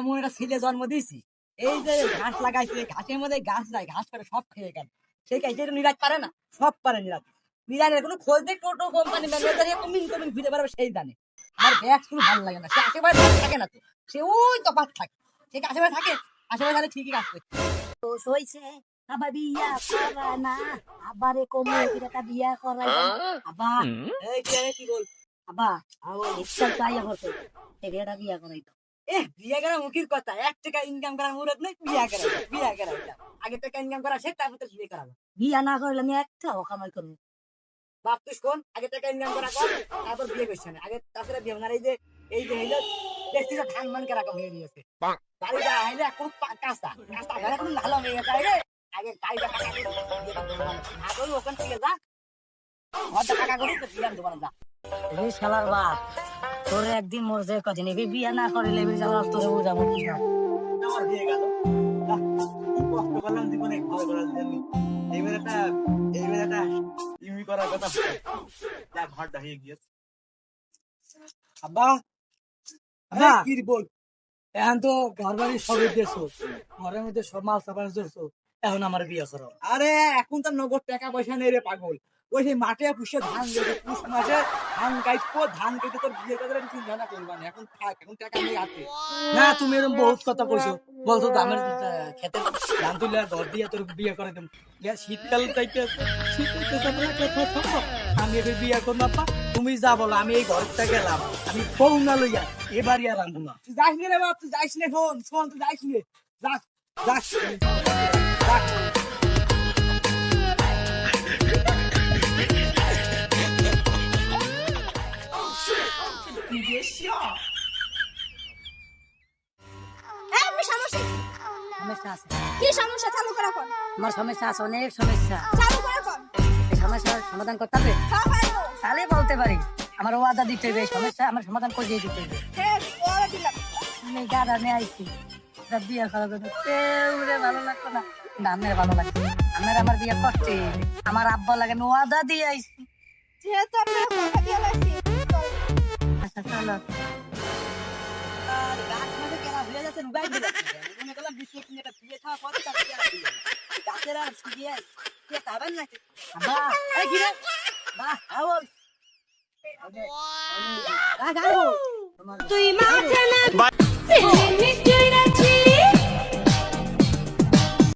এমন একটা ছেলে জন্ম দিয়েছি। এই যে ঘাস লাগাইছে ঘাসের মধ্যে গাছ নাই ঘাস করে সব খেয়ে গেল। সেই কাজ যেটা নিরাজ পারে না? সব পারে নিরাজ। নিরাজের কোনো খোঁজ দেখ টোটো কোম্পানি ম্যানেজার কমিন কমিন ফিরে পারবে সেই জানে। আর ব্যাগ শুরু ভালো লাগে না। সে আশেপাশে ভালো থাকে না তো। সে ওই তফাৎ থাকে। সে আশেপাশে থাকে? আশেপাশে তাহলে ঠিকই কাজ করছে। তো সইছে আবার বিয়া করা না। আবারে কমে একটা বিয়া করাই আবা এই কি রে, কি বল? আবা আমার ইচ্ছা তাই হচ্ছে এটা বিয়া করাই তো এ বিয়ে করা মুখির কথা। এক টাকা ইনকাম করার মুরত নেই বিয়ে করা বিয়ে করা আগে টাকা ইনকাম করা শেখ তারপর তো বিয়ে না করলে আমি একটা কামাই করব। তুই শোন আগে টাকা ইনকাম করা কর, তারপর বিয়ে আগে তাছাড়া বিয়ে না যে এই যে হইল দেখছি যে ধান মান কেরা হয়ে গিয়েছে। গাড়িটা আইলে এখন পা- কাঁচা কাঁচা এখন ভালো থেকে যা, ঘরটা তো যা। তোরে একদিন মোর যে কদিন? এবি বিয়া না করিলে এবি শালার তোরে বুঝাবো কি না আমার বিয়ে গেল। কষ্ট করলাম জীবনে ঘর করার জন্য। এইবার একটা এইবার একটা ইমি করার কথা। যা ঘরটা হয়ে গিয়েছে। আব্বা আব্বা। কি বল? এখন তো ঘর বাড়ি সবই দিয়েছ ঘরের মধ্যে সব মাল সাবান দিয়েছ এখন আমার বিয়ে করো। আরে এখন তো নগদ টাকা পয়সা নেই রে পাগল। ওই সেই মাঠে পুষে ধান দেবে পুষ মাসে ধান কাটবো ধান কেটে তোর বিয়ে করে চিন্তা না করবা না। এখন থাক এখন টাকা নেই হাতে। না তুমি এরকম বহুত কথা কইছো। বলতো দামের খেতে ধান তুলে ঘর দিয়ে তোর বিয়ে করে দেব। শীতকাল চাইতেছে শীত হইতেছে কথা শোনো। আমি এবার বিয়ে করব আপা। তুমি যা বলো আমি এই ঘরটা গেলাম আমি বউ না লইয়া এবারই আর আনব না। তুই নি রে বাপ তুই যাইস নে শোন শোন তুই যাইস নে। যাস যাস। যাস হ্যাঁ আপনি সমস্যা। সমস্যা আছে কি সমস্যা? চালু করা কোন আমার সমস্যা আছে অনেক সমস্যা। চালু করা কোন এই সমস্যার সমাধান করতে হবে? তাহলে বলতে পারি আমার ওয়াদা দিতে হবে সমস্যা আমার সমাধান করে দিতে হবে। হ্যাঁ ওরা দিলাম। আমি গাড়া নিয়ে আইছি। এটা বিয়ে করার জন্য কেউ রে ভালো লাগতো না। কিন্তু আমার ভালো লাগতো আমার আমার বিয়ে করতে আমার আব্বা লাগে আমি ওয়াদা দিয়ে আইছি। যেহেতু আপনারা কথা দিয়ে লাগছি আচ্ছা চলো। গাছ মাঝে কেনা যাচ্ছে উগাই দিলে। মনে করলাম বিশ্ব কিনে একটা বিয়ে খাওয়া পরে তার বিয়ে গাছের আর শিখিয়ে কে খাবেন নাকি? আব্বা এই কি রে বাহ আও তুই মাঠে না